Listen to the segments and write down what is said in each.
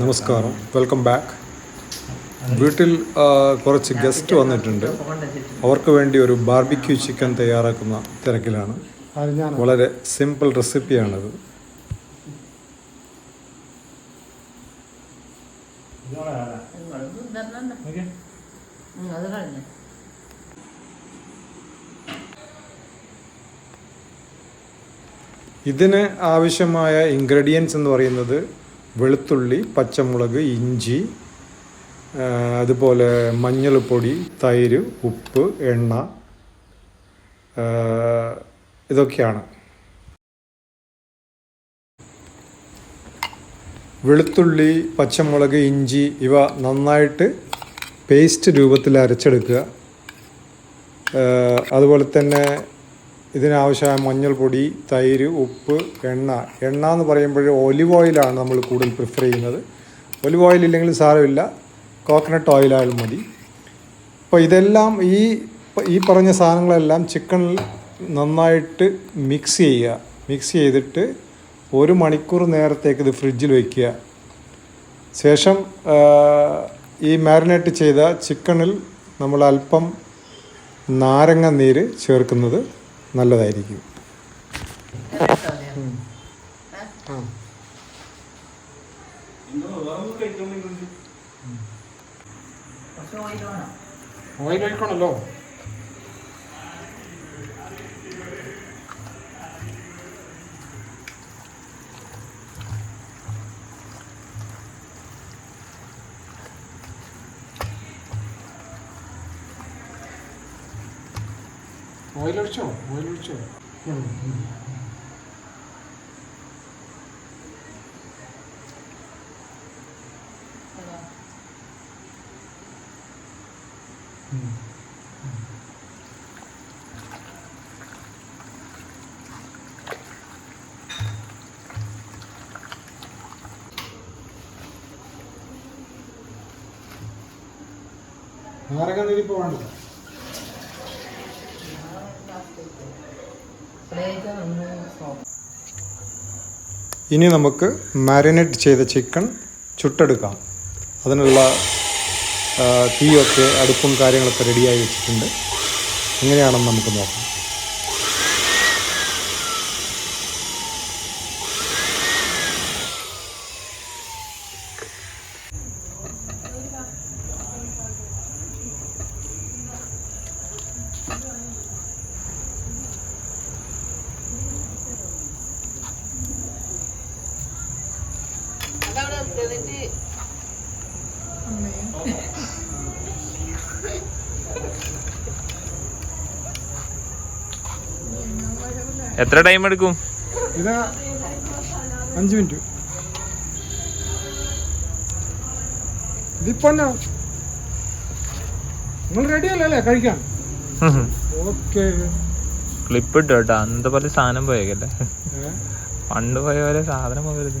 നമസ്കാരം. Welcome back വീട്ടിൽ കുറച്ച് ഗസ്റ്റ് വന്നിട്ടുണ്ട്. അവർക്ക് വേണ്ടി ഒരു ബാർബിക്യൂ ചിക്കൻ തയ്യാറാക്കുന്ന തിരക്കിലാണ്. വളരെ സിമ്പിൾ റെസിപ്പിയാണിത് ഇതിന് ആവശ്യമായ ഇൻഗ്രീഡിയൻസ് എന്ന് പറയുന്നത് വെളുത്തുള്ളി പച്ചമുളക് ഇഞ്ചി അതുപോലെ മഞ്ഞൾപ്പൊടി തൈര് ഉപ്പ് എണ്ണ ഇതൊക്കെയാണ്. വെളുത്തുള്ളി പച്ചമുളക് ഇഞ്ചി ഇവ നന്നായിട്ട് പേസ്റ്റ് രൂപത്തിൽ അരച്ചെടുക്കുക. അതുപോലെ തന്നെ ഇതിനാവശ്യമായ മഞ്ഞൾപ്പൊടി തൈര് ഉപ്പ് എണ്ണ. എണ്ണ എന്ന് പറയുമ്പോൾ ഒലിവ് ഓയിലാണ് നമ്മൾ കൂടുതൽ പ്രിഫർ ചെയ്യുന്നത്. ഒലിവ് ഓയിൽ ഇല്ലെങ്കിൽ സാരമില്ല. കോക്കനട്ട് ഓയിലായാലും മതി. അപ്പോൾ ഇതെല്ലാം ഈ ഈ പറഞ്ഞ സാധനങ്ങളെല്ലാം ചിക്കനിൽ നന്നായിട്ട് മിക്സ് ചെയ്യുക. മിക്സ് ചെയ്തിട്ട് ഒരു മണിക്കൂർ നേരത്തേക്ക് ഇത് ഫ്രിഡ്ജിൽ വയ്ക്കുക ശേഷം ഈ മാരിനേറ്റ് ചെയ്ത ചിക്കണിൽ നമ്മൾ അല്പം നാരങ്ങ നീര് ചേർക്കുന്നത്. നല്ലതായിരിക്കും. ഓയിൽ ഒഴിക്കണല്ലോ ഓയിൽ ഒഴിക്കണമല്ലോ ഒഴിച്ചോ നാരങ്ങ നീര് ഇപ്പോൾ വേണ്ടത്? ഇനി നമുക്ക് മാരിനേറ്റ് ചെയ്ത ചിക്കൻ ചുട്ടെടുക്കാം. അതിനുള്ള തീയൊക്കെ അടുപ്പും കാര്യങ്ങളൊക്കെ റെഡിയായി വെച്ചിട്ടുണ്ട്. എങ്ങനെയാണെന്ന് നമുക്ക് നോക്കാം. എത്ര ടൈം എടുക്കും? ഇത് അഞ്ച് മിനിറ്റ്. ഇതിപ്പോ നിങ്ങൾ റെഡി അല്ലേ കഴിക്കാൻ ഓക്കെ ക്ലിപ്പ് ഇട്ടു കേട്ടോ. അന്നത്തെ പോലെ സാധനം പോയേക്കല്ലേ? പണ്ട് പോയ പോലെ സാധനം പോകരുത്.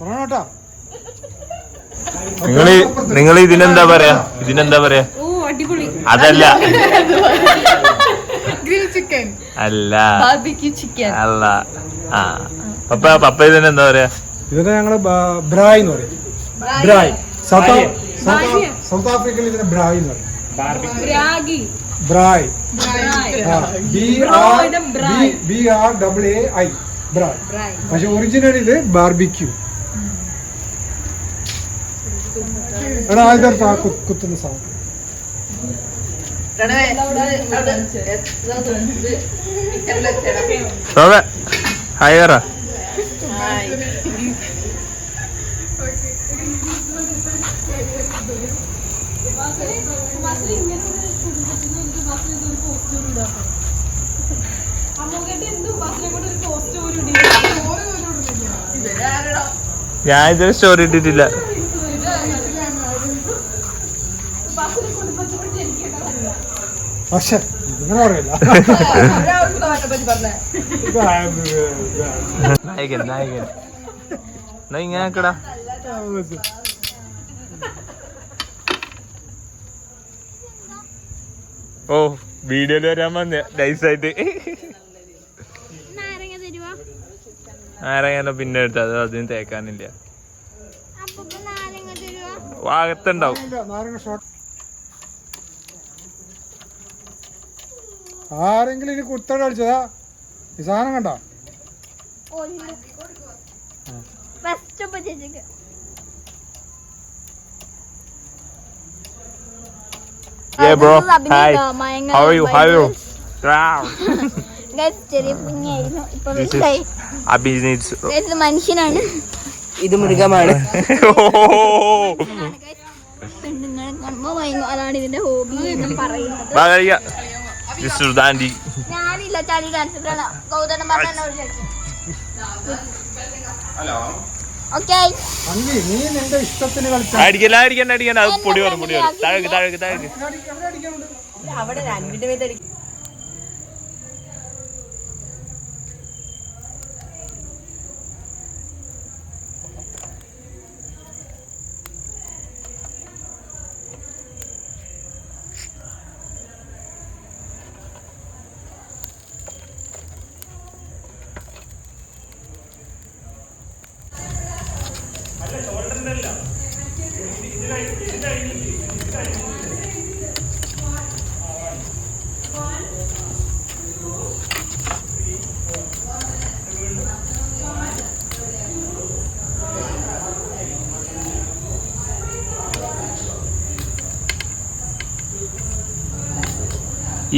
പറഞ്ഞോട്ടാ നിങ്ങൾ നിങ്ങൾ ഇതിനെന്താ പറയാ? ഇതിനെന്താ പറയാ? ഓ അടിപൊളി. അതല്ല. Grill chicken. അല്ല. ചിക്കൻ. അല്ല. ആ പപ്പ പപ്പ ഇതിനെന്താ പറയാ ഇതിനെ ഞങ്ങൾ ബ്രായ് എന്ന് പറയും ബ്രായ് സൗത്ത് സൗത്ത് ആഫ്രിക്കയിൽ ഇതിനെ ബ്രായ് എന്ന് പറയും braai. B R B R double A I braai പക്ഷെ ഒറിജിനൽ ഇത് ബാർബിക്യൂ എടാ ഇതെടുത്ത് ആ കുത്തുന്ന സാധനം ശോഭ ഹായ് പറ ബസ്സിൽ ഇങ്ങനെ ഒരു കുടുംബത്തിന് ഒരു ബസ്സിൽ ഒരു പോസ്റ്റ് പോലും ഇടാത്ത അമ്മൂക്കേട്ട് എന്ത് ബസ്സിനെ കൊണ്ട് ഒരു പോസ്റ്റ് പോലും ഇടില്ല ഞാൻ ഇതുവരെ സ്റ്റോറി ഇട്ടിട്ടില്ല ബസ്സിനെ കുടുംബത്തിനോട് ജനിക്കേണ്ടതല്ല പക്ഷെ അങ്ങനെ പറയില്ല. നായകൻ നായകൻ. എന്നാ ഇങ്ങനെ ആക്കടാ ഓ വീഡിയോയിൽ വരാൻ വന്ന. നൈസായിട്ട്. നാരങ്ങ പിന്നെ എടുത്ത് അത് അതിന് തേക്കാനില്ല. അപ്പൊ നാരങ്ങ തരുവാ? ഭാഗത്തുണ്ടാവും നാരങ്ങ ഷോട്ട് ആരെങ്കിലും ഇനി കുത്തട അടിച്ചതാ ഈ സാധനം കണ്ട Yeah, bro. Hi. How are you? How are you? Wow. Guys, ചെറിയ കുഞ്ഞായിരുന്നു ഇപ്പൊ This is വലുതായി. Guys, ഇത് മനുഷ്യനാണ് ഇത് മൃഗമാണ് Oh. പെണ്ണുങ്ങളെ കാണുമ്പോ അതാണ് ഇതിന്റെ ഹോബി എന്നും പറയുന്നത് is Dandy. ഞാനില്ല ഡാൻസ് അടിക്കണ്ട അടിക്കണ്ട. അത് പൊടി വരും പൊടി വരും താഴേക്ക് താഴേക്ക് താഴേക്ക്. അവിടെ രണ്ടിന്റെ മേത്ത്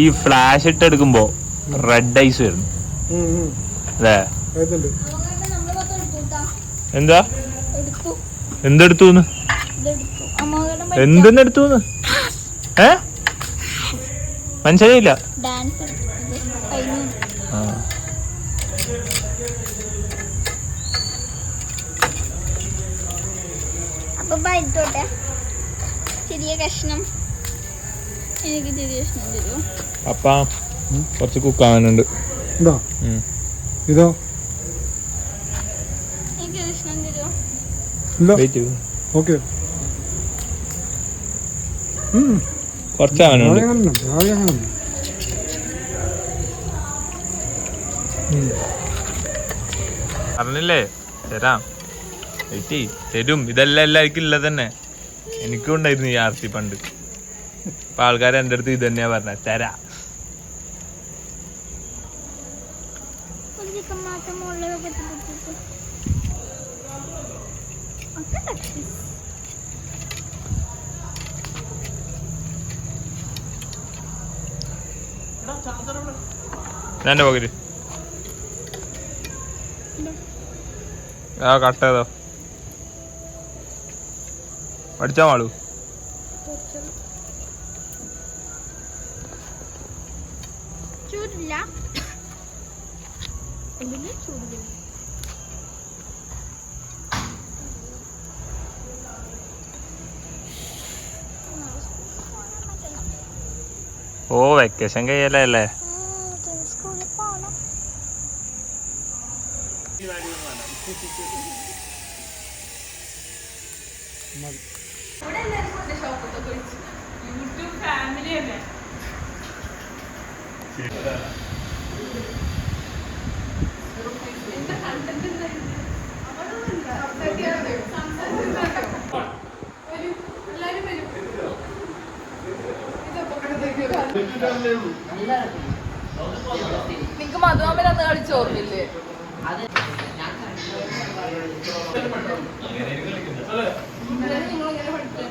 ഈ ഫ്ലാഷ് ഇട്ട് എടുക്കുമ്പോ റെഡ് ഐസ് വരുന്നു. അല്ലേ? എന്താ? എന്തെടുത്തു എന്തെന്നെടുത്തു ഏ? മനസ്സിലായില്ല. ചെറിയ കഷ്ണം. എനിക്ക് ചെറിയ കഷ്ണം തരുമോ അപ്പ കുറച്ച് കുക്കാവാനുണ്ട് ഉണ്ടോ ഇതോ എനിക്ക് കഷ്ണം തരുമോ ഇല്ല വെയിറ്റ് ഓക്കെ കുറച്ചാവാനുണ്ട് പറഞ്ഞില്ലേ? തരാം. വെയിറ്റ്. തരും. ഇതെല്ലാം എല്ലാവർക്കും ഇല്ല തന്നെ. എനിക്കും ഉണ്ടായിരുന്നു ഈ ആർത്തി പണ്ട്. ഇപ്പൊ ആൾക്കാർ എന്റെ അടുത്ത് ഇത് തന്നെയാ പറഞ്ഞ. തരാ. എന്റെ പോകര് ആ കട്ട് ചെയ്തോ. പഠിച്ചാ മാളു. ചൂടില്ല. എന്തെങ്കിലും ചൂടില്ല? ഓ വെക്കേഷൻ കഴിയല്ലേ അല്ലേ യൂട്യൂബ് ഫാമിലി തന്നെ നിങ്ങക്ക് മധുമാമൻ അന്ന് കളിച്ച് ഓർമ്മില്ലേ നിങ്ങളിങ്ങനെ പഠിച്ചേ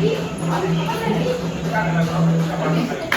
Thank you.